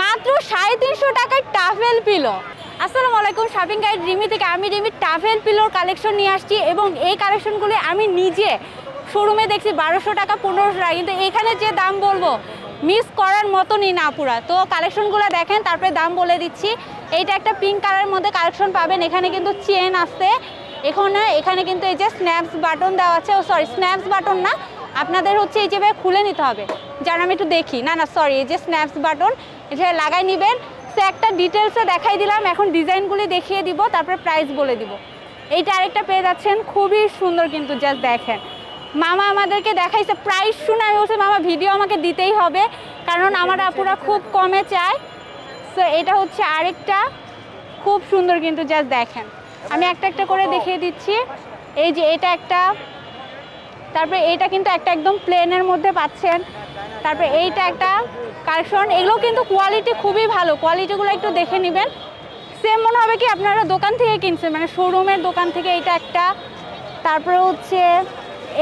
মাত্র সাড়ে তিনশো টাকায় টাফেল পিলো আসসালামু আলাইকুম শপিং গাইড রিমি থেকে আমি রিমি টাফেল পিলোর কালেকশন নিয়ে আসছি এবং এই কালেকশনগুলি আমি নিজে শোরুমে দেখছি বারোশো টাকা, পনেরোশো টাকা। কিন্তু এখানে যে দাম বলব মিস করার মতনই না পুরা। তো কালেকশনগুলো দেখেন, তারপরে দাম বলে দিচ্ছি। এইটা একটা পিঙ্ক কালারের মধ্যে কালেকশন পাবেন। এখানে কিন্তু চেন আছে। এখানে এখানে কিন্তু এই যে স্ন্যাপস বাটন দেওয়া আছে। ও সরি স্ন্যাপস বাটন না। আপনাদের হচ্ছে এই যেভাবে খুলে নিতে হবে। যেন আমি একটু দেখি। না না সরি এই যে স্ন্যাপস বাটন এটা লাগাই নেবেন। সে একটা ডিটেলসে দেখাই দিলাম। এখন ডিজাইনগুলি দেখিয়ে দিব, তারপরে প্রাইস বলে দিব। এইটা আরেকটা পেয়ে যাচ্ছেন। খুবই সুন্দর কিন্তু জাস্ট দেখেন। মামা আমাদেরকে দেখাইছে প্রাইস শুনে আমি বলছি, মামা ভিডিও আমাকে দিতেই হবে। কারণ আমার আপুরা খুব কমে চায়। সো এটা হচ্ছে আরেকটা। খুব সুন্দর কিন্তু জাস্ট দেখেন। আমি একটা একটা করে দেখিয়ে দিচ্ছি। এই যে, এটা একটা তারপরে এইটা কিন্তু একটা একদম প্লেনের মধ্যে পাচ্ছেন। তারপরে এইটা একটা কালেকশন এগুলো কিন্তু কোয়ালিটি খুবই ভালো। কোয়ালিটিগুলো একটু দেখে নেবেন। সেম মনে হবে কি আপনারা দোকান থেকে কিনছেন মানে শোরুমের দোকান থেকে এইটা একটা। তারপরে হচ্ছে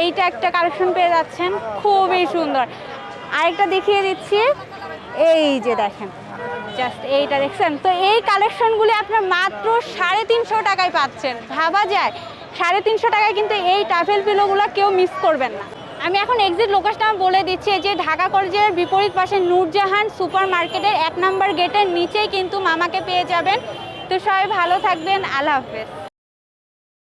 এইটা একটা কালেকশন পেয়ে যাচ্ছেন। খুবই সুন্দর। আরেকটা দেখিয়ে দিচ্ছি। এই যে দেখেন জাস্ট এইটা দেখছেন? তো এই কালেকশনগুলি আপনার মাত্র সাড়ে তিনশো টাকায় পাচ্ছেন। ভাবা যায়। সাড়ে তিনশো টাকায় কিন্তু এই ট্রাভেল পিলোগুলো কেউ মিস করবেন না। আমি এখন এক্সিট লোকেশনটা বলে দিচ্ছি যে ঢাকা কলেজের বিপরীত পাশে নূরজাহান সুপার মার্কেটের এক নম্বর গেটের নিচেই কিন্তু মামাকে পেয়ে যাবেন। তো সবাই ভালো থাকবেন, আল্লাহ হাফেজ।